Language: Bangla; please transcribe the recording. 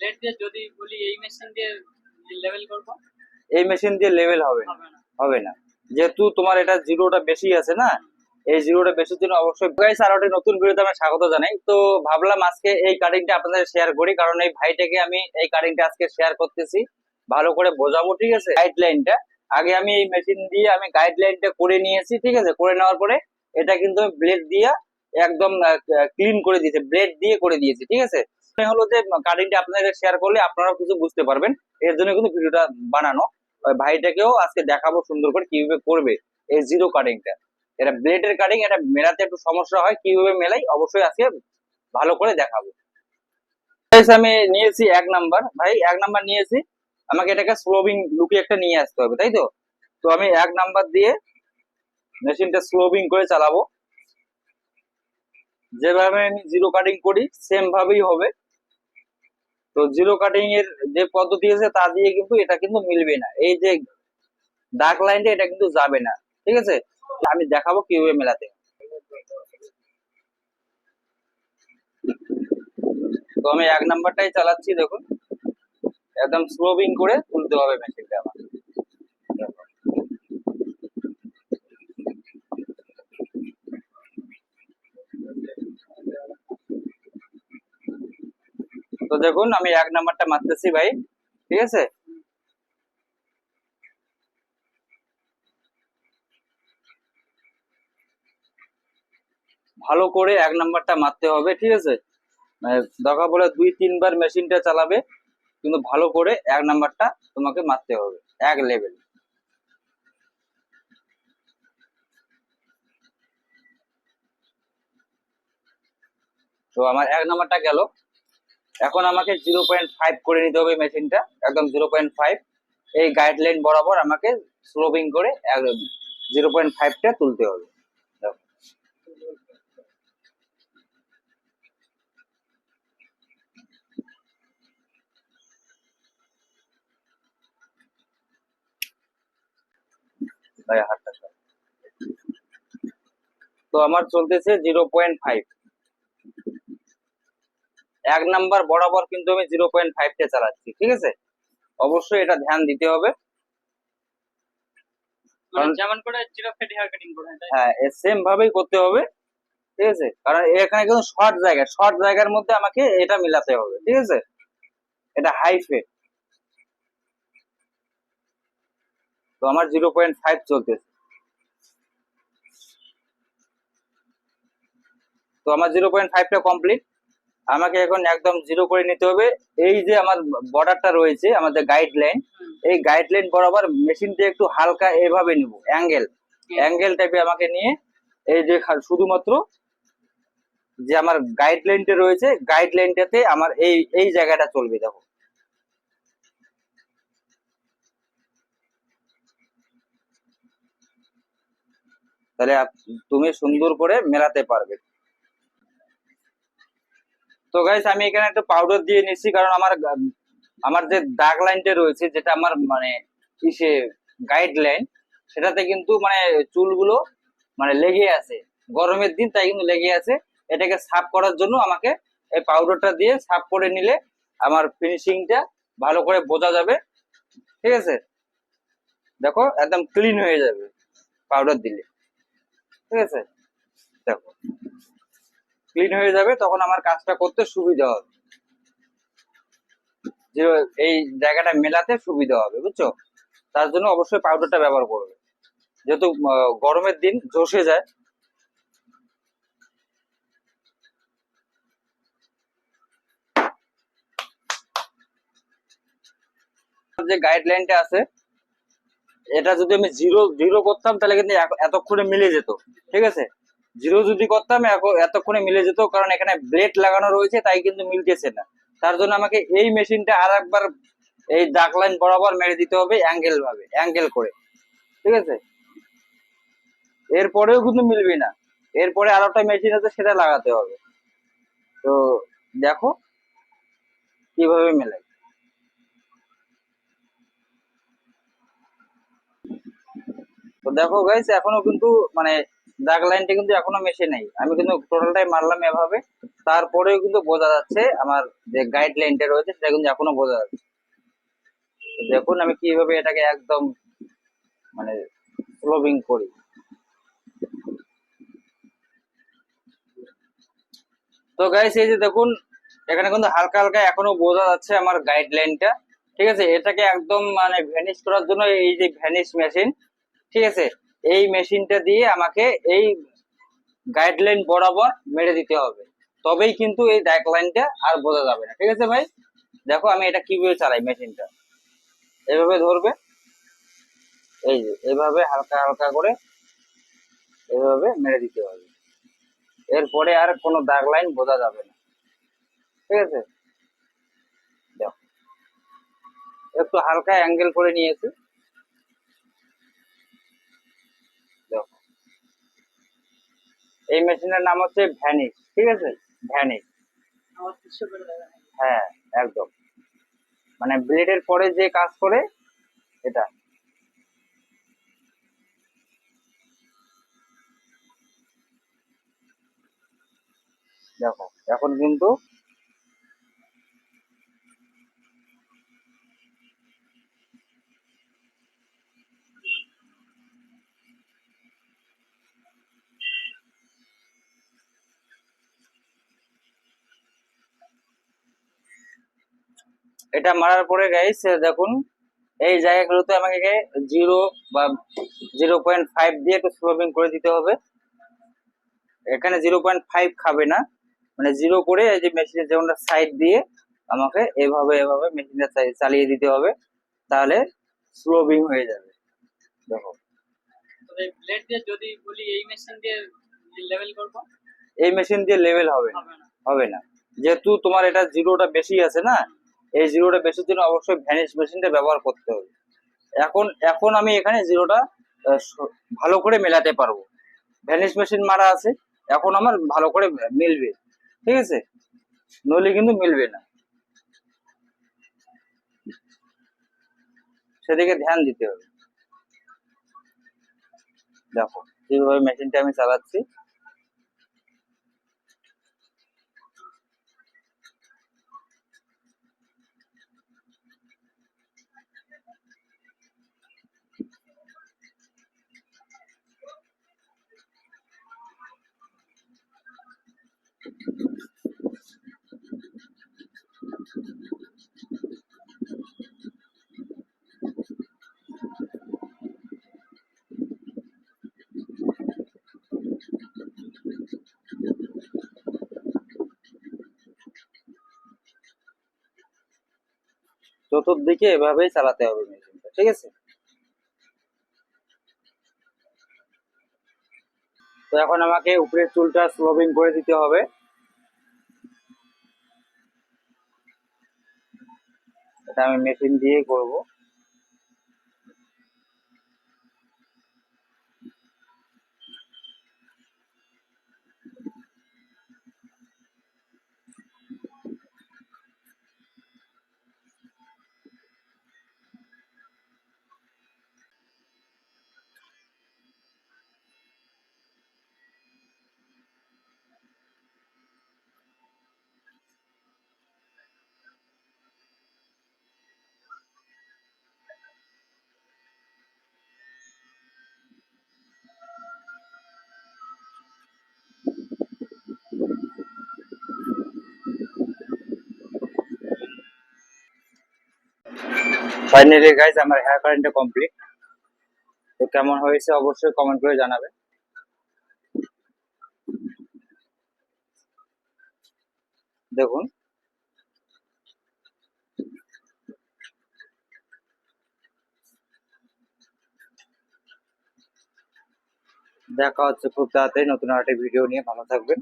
ব্লেড দিয়ে যদি বলি এই মেশিন দিয়ে লেভেল করব? এই মেশিন দিয়ে লেভেল হবে। না। হবে না। যেহেতু তোমার এটা জিরোটা বেশি আছে না এই জিরোটা জন্য অবশ্যই গাইস আর একটা নতুন ভিডিওতে আমি স্বাগত জানাই। তো ভাবলাম আজকে এই কাটিংটা আপনাদের শেয়ার করি কারণ এই ভাইটাকে আমি এই কাটিংটা আজকে শেয়ার করতেছি। ভালো করে বোঝাবো ঠিক আছে? গাইডলাইনটা আগে আমি এই মেশিন দিয়ে আমি গাইডলাইনটা করে নিয়েছি ঠিক আছে? করে নেওয়ার পরে এটা কিন্তু ব্লেড দিয়ে একদম ক্লিন করে দিয়েছে। ব্লেড দিয়ে করে দিয়েছি ঠিক আছে? হলো যে কাটিংটা আপনাদের শেয়ার করলে আপনারাও কিছু বুঝতে পারবেন। এর জন্য কিন্তু ভিডিওটা বানানো। ভাইটাকেও আজকে দেখাবো সুন্দর করে কীভাবে করবে এই জিরো কাটিংটা এটা ব্লেডের কাটিং এটা মেলাতে একটু সমস্যা হয়, কীভাবে মেলাই, অবশ্যই আজকে ভালো করে দেখাবো। আমি নিয়েছি এক নাম্বার ভাই, এক নাম্বার নিয়েছি। আমাকে এটাকে স্লোবিং লুকে একটা নিয়ে আসতে হবে, তাই তো? তো আমি এক নাম্বার দিয়ে মেশিনটা স্লোবিং করে চালাবো। যেভাবে আমি জিরো কাটিং করি সেম ভাবেই হবে। তো জিরো কাটিং এর যে পদ্ধতি আছে, তা দিয়ে কিন্তু এটা কিন্তু মিলবে না। এই যে ডার্ক লাইনটা এটা কিন্তু যাবে না। ঠিক আছে? আমি দেখাবো কীভাবে মেলাতে। তো আমি এক নাম্বারটাই চালাচ্ছি, দেখুন। একদম স্লোবিং করে তুলতে হবে মেশিনটা আমার দেখো। তো দেখুন, আমি এক নাম্বারটা মারতেছি ভাই। ঠিক আছে? ভালো করে এক নাম্বারটা মারতে হবে, ঠিক আছে? মানে দরকার বলে দুই, তিনবার মেশিনটা চালাবে, কিন্তু ভালো করে এক নাম্বারটা তোমাকে মারতে হবে, এক লেভেল তো আমার এক নাম্বারটা গেল। এখন আমাকে জিরো পয়েন্ট ফাইভ করে নিতে হবে মেশিনটা, একদম জিরো পয়েন্ট ফাইভ এই গাইডলাইন বরাবর আমাকে স্লোবিং করে জিরো পয়েন্ট ফাইভটা তুলতে হবে। তো আমার চলতেছে জিরো পয়েন্ট ফাইভ এক নাম্বার বরাবর কিন্তু আমি জিরো পয়েন্ট ফাইভটা চালাচ্ছি ঠিক আছে? অবশ্যই এটা ধ্যান দিতে হবে। মানে যেমন করে জিরো ফেট হেয়ার কাটিং করে হ্যাঁ সেম ভাবেই করতে হবে ঠিক আছে? কারণ এখানে কিন্তু শর্ট জায়গা শর্ট জায়গার মধ্যে আমাকে এটা মিলাতে হবে ঠিক আছে? এটা হাই ফেট তো আমার জিরো পয়েন্ট ফাইভ চলতেছে। তো আমার জিরো পয়েন্ট ফাইভটা কমপ্লিট আমাকে এখন একদম জিরো করে নিতে হবে। এই যে আমার বর্ডারটা রয়েছে, আমাদের গাইডলাইন এই গাইডলাইন বরাবর মেশিনটা একটু হালকা এভাবে নিব অ্যাঙ্গেল অ্যাঙ্গেল টাইপে আমাকে নিয়ে এই যে শুধুমাত্র যে আমার গাইডলাইনটা রয়েছে গাইডলাইনটাতে আমার এই এই জায়গাটা চলবে, দেখো। তাহলে তুমি সুন্দর করে মেলাতে পারবে। তো গাইস আমি এখানে একটু পাউডার দিয়ে নিচ্ছি কারণ আমার আমার যে দাগ লাইনটা রয়েছে, যেটা আমার মানে ইসে গাইডলাইন সেটাতে কিন্তু মানে চুলগুলো মানে লেগে আছে। গরমের দিন তাই কিন্তু লেগে আছে। এটাকে সাফ করার জন্য আমাকে এই পাউডারটা দিয়ে সাফ করে নিলে আমার ফিনিশিংটা ভালো করে বোঝা যাবে। ঠিক আছে? দেখো, একদম ক্লিন হয়ে যাবে পাউডার দিলে। ঠিক আছে? দেখো। ক্লিন হয়ে যাবে, তখন আমার কাজটা করতে সুবিধা হবে। এই জায়গাটা মেলাতে সুবিধা হবে, বুঝছ? তার জন্য অবশ্যই পাউডারটা ব্যবহার করবে। যেহেতু গরমের দিন ঝসে যায়। যে গাইডলাইনটা আছে, এটা যদি আমি জিরো জিরো করতাম, তাহলে কিন্তু এতক্ষণে মিলে যেত। ঠিক আছে? জিরো যদি করতাম এতক্ষণে মিলে যেত, কারণ এখানে ব্লেড লাগানো রয়েছে, তাই কিন্তু মিলতেছে না। তার জন্য আমাকে এই মেশিনটা আর একবার এই ডাক লাইন বরাবর মেরে দিতে হবে অ্যাঙ্গেল ভাবে, অ্যাঙ্গেল করে। ঠিক আছে? এরপরেও কিন্তু মিলবে না। এরপরে আর একটা মেশিন আছে, সেটা লাগাতে হবে। তো দেখো কীভাবে মেলাই তো দেখো গাইস এখনও কিন্তু মানে দাগ লাইনটা কিন্তু এখনও মেশে নাই। আমি কিন্তু টোটালটাই মারলাম এভাবে। তারপরেও কিন্তু বোঝা যাচ্ছে আমার যে গাইড লাইনটা রয়েছে, সেটা কিন্তু এখনও বোঝা যাচ্ছে। দেখুন আমি কীভাবে এটাকে একদম মানে স্লোবিং করি। তো গাইস এই যে দেখুন, এখানে কিন্তু হালকা হালকা এখনও বোঝা যাচ্ছে আমার গাইড লাইনটা ঠিক আছে? এটাকে একদম মানে ভ্যানিশ করার জন্য এই যে ভ্যানিশ মেশিন ঠিক আছে? এই মেশিনটা দিয়ে আমাকে এই গাইডলাইন বরাবর মেরে দিতে হবে। তবেই কিন্তু এই ডাইক লাইনটা আর বোঝা যাবে না। ঠিক আছে ভাই? দেখো আমি এটা কীভাবে চালাই মেশিনটা। এভাবে ধরবে। এই যে, এভাবে হালকা হালকা করে এভাবে মেরে দিতে হবে। এরপরে আর কোনো দাগ লাইন বোঝা যাবে না। ঠিক আছে? দেখো। একটু হালকা অ্যাঙ্গেল করে নিয়েছি। এই মেশিনের নাম হচ্ছে ভ্যানিশ ঠিক আছে? ভ্যানিশ। হ্যাঁ একদম। মানে ব্লেডের পরে যে কাজ করে এটা। দেখো এখন কিন্তু এটা মারার পরে গাইস দেখুন এই জায়গাগুলোতে আমাকে জিরো বা জিরো পয়েন্ট ফাইভ দিয়ে একটু স্লোবিং করে দিতে হবে। এখানে জিরো পয়েন্ট ফাইভ খাবে না। মানে জিরো করে এই যে মেশিনের যেমন সাইড দিয়ে আমাকে এভাবে এভাবে মেশিনটা চালিয়ে দিতে হবে। তাহলে স্লোবিং হয়ে যাবে। দেখো। ব্লেড দিয়ে যদি বলি এই মেশিন দিয়ে লেভেল করব? এই মেশিন দিয়ে লেভেল হবে না। হবে না। হবে না। যেহেতু তোমার এটা জিরোটা বেশি আছে না এই জিরোটা বেশির জন্য অবশ্যই ভ্যানিশ মেশিনটা ব্যবহার করতে হবে। এখন এখন আমি এখানে জিরোটা ভালো করে মেলাতে পারব। ভ্যানিশ মেশিন মারা আছে, এখন আমার ভালো করে মিলবে। ঠিক আছে? নইলে কিন্তু মিলবে না। সেদিকে ধ্যান দিতে হবে। দেখো, এইভাবে মেশিনটা আমি চালাচ্ছি। চতুর্দিকে এভাবেই চালাতে হবে মেশিনটা, ঠিক আছে? তো এখন আমাকে উপরের চুলটা স্লোবিং করে দিতে হবে। এটা আমি মেশিন দিয়েই করব। ফাইনালি গাইজ আমার হেয়ার কাটিংটা কমপ্লিট তো কেমন হয়েছে অবশ্যই কমেন্ট করে জানাবে। দেখুন। দেখা হচ্ছে খুব তাড়াতাড়ি নতুন একটা ভিডিও নিয়ে। ভালো থাকবেন।